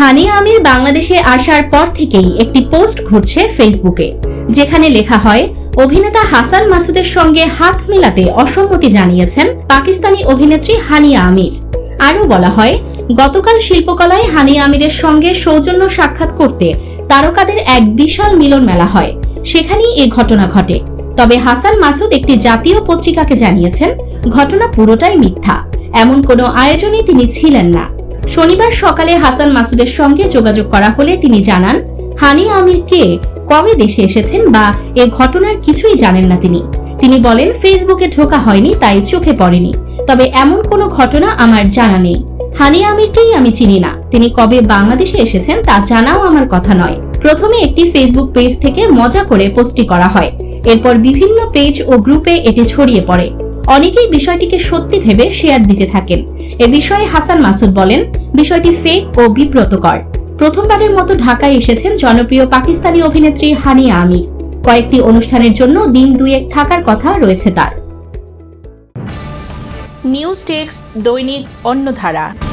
হানিয়া আমির বাংলাদেশে আসার পর থেকেই একটি পোস্ট ঘুরছে ফেসবুকে, যেখানে লেখা হয়, অভিনেতা হাসান মাসুদের সঙ্গে হাত মেলাতে অসম্মতি জানিয়েছেন পাকিস্তানি অভিনেত্রী হানিয়া আমির। আরও বলা হয়, গতকাল শিল্পকলায় হানিয়া আমিরের সঙ্গে সৌজন্য সাক্ষাৎ করতে তারকাদের এক বিশাল মিলন মেলা হয়। সেখানেই এ ঘটনা ঘটে। তবে হাসান মাসুদ একটি জাতীয় পত্রিকাকে জানিয়েছেন, ঘটনা পুরোটাই মিথ্যা। এমন কোনো আয়োজনে তিনি ছিলেন না। শনিবার সকালে হাসান মাসুদের সঙ্গে যোগাযোগ করা হলে তিনি জানান, হানি আমির কে? কবে দেশে এসেছেন বা এ ঘটনার কিছুই জানেন না তিনি। তিনি বলেন, ফেসবুকে ঢোকা হয়নি, তাই চোখে পড়েনি। তবে এমন কোনো ঘটনা আমার জানা নেই। হানি আমিরকেই আমি চিনি না। তিনি কবে বাংলাদেশে এসেছেন, তা জানাও আমার কথা নয়। প্রথমে একটি ফেসবুক পেজ থেকে মজা করে পোস্টটি করা হয়। এরপর বিভিন্ন পেজ ও গ্রুপে এটি ছড়িয়ে পড়ে। অনেকেই বিষয়টিকে সত্যি ভেবে শেয়ার দিতে থাকেন। এ বিষয়ে হাসান মাসুদ বলেন বিষয়টি ফেক ও বিব্রতকর। প্রথমবারের মতো ঢাকায় এসেছেন জনপ্রিয় পাকিস্তানি অভিনেত্রী হানিয়া আমি কয়েকটি অনুষ্ঠানের জন্য দিন দুয়েক থাকার কথা রয়েছে তার। নিউজ টেক্স দৈনিক অন্যধারা